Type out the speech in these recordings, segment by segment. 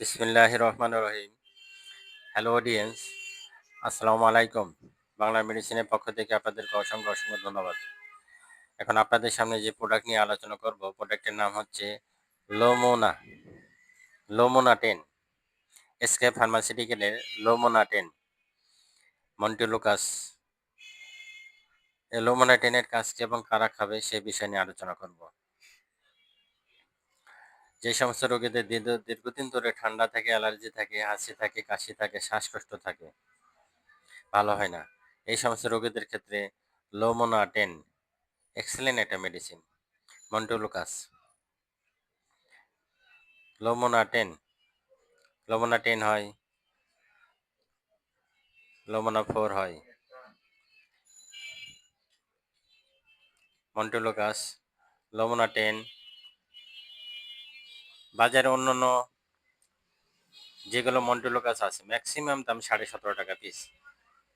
বিসমিল্লাহ রহমান রহিম hello audience আসসালামু আলাইকুম। বাংলা মেডিসিনের পক্ষ থেকে আপনাদেরকে অসংখ্য অসংখ্য ধন্যবাদ। এখন আপনাদের সামনে যে প্রোডাক্ট নিয়ে আলোচনা করব প্রোডাক্টের নাম হচ্ছে লোমোনা লোমোনা টেন এসকে ফার্মাসিউটিক্যালের লোমোনা টেন মন্টিলুকাস লোমোনা টেনের কাজটি এবং কারা খাবে সে বিষয় নিয়ে আলোচনা করব। যে সমস্ত রোগীদের দীর্ঘ- দীর্ঘদিন ধরে ঠান্ডা থাকে, অ্যালার্জি থাকে, হাসি থাকে, কাশি থাকে, শ্বাসকষ্ট থাকে, ভালো হয় না। এই সমস্ত রোগীদের ক্ষেত্রে লোমোনা টেন এক্সেলেন্ট একটা medicine montelukast. Lumona ten Lumona ten হয় লোমোনা ফোর হয়, মন্টোলুকাস লোমোনা টেন বাজারে অন্যান্য যেগুলো মন্টোলুকাস আছে ম্যাক্সিমাম দাম সাড়ে সতেরো টাকা পিস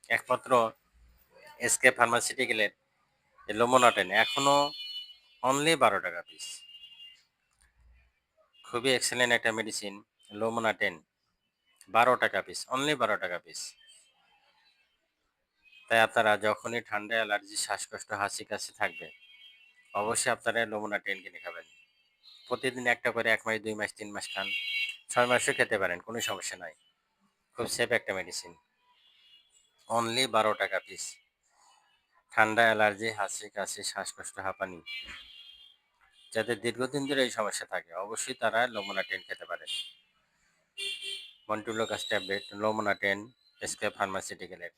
একমাত্র এসকে ফার্মাসিউটিক্যালের লোমোনাটেন এখনও অনলি বারো টাকা পিস খুবই এক্সেলেন্ট একটা মেডিসিন লোমোনাটেন বারো টাকা পিস অনলি বারো টাকা পিস তাই আপনারা যখনই ঠান্ডা অ্যালার্জি শ্বাসকষ্ট হাসি কাশি থাকবে, অবশ্যই আপনারা লোমোনাটেন কিনে খাবেন। প্রতিদিন একটা করে এক মাস, দুই মাস, তিন মাস খান, ছয় মাসও খেতে পারেন, কোনো সমস্যা নাই। খুব সেফ একটা মেডিসিন অনলি বারো টাকা পিস ঠান্ডা অ্যালার্জি হাসি, কাশি, শ্বাসকষ্ট, হাঁপানি। যাদের দীর্ঘদিন ধরে এই সমস্যা থাকে, অবশ্যই তারা লোমোনা টেন খেতে পারেন। Montelukast tablet Lomona ten SK ফার্মাসিউটিক্যালের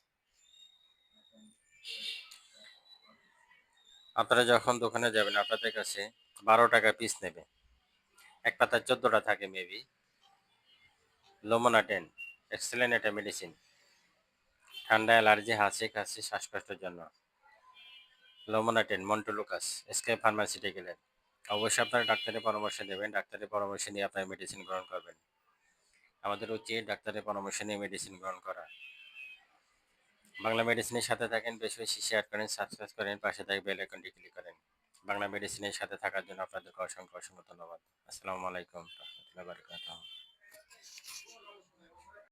আপনারা যখন দোকানে যাবেন, আপনাদের কাছে বারো টাকা পিস নেবে। এক পাতায় চোদ্দটা থাকে মেবি লোমোনা টেন এক্সেলেন্ট একটা মেডিসিন ঠান্ডা অ্যালার্জি হাসি কাশি, শ্বাসকষ্টের জন্য। লোমোনাটেন মন্টুলুকাস এসকে ফার্মাসিউটিক্যালের অবশ্যই আপনারা ডাক্তারের পরামর্শ নেবেন। ডাক্তারের পরামর্শ নিয়ে আপনার মেডিসিন গ্রহণ করবেন। আমাদের উচিত ডাক্তারের পরামর্শ নিয়ে মেডিসিন গ্রহণ করা। বাংলা মেডিসিনের সাথে থাকেন, বেশি বেশি শেয়ার করেন সাবস্ক্রাইব করেন, পাশে থাকা বেল আইকনটি ক্লিক করেন। বাংলা মেডিসিনের সাথে থাকার জন্য আপনাদেরকে অসংখ্য অসংখ্য ধন্যবাদ। আসসালামু আলাইকুম রহমতুল্লাহ বারকাতুহ।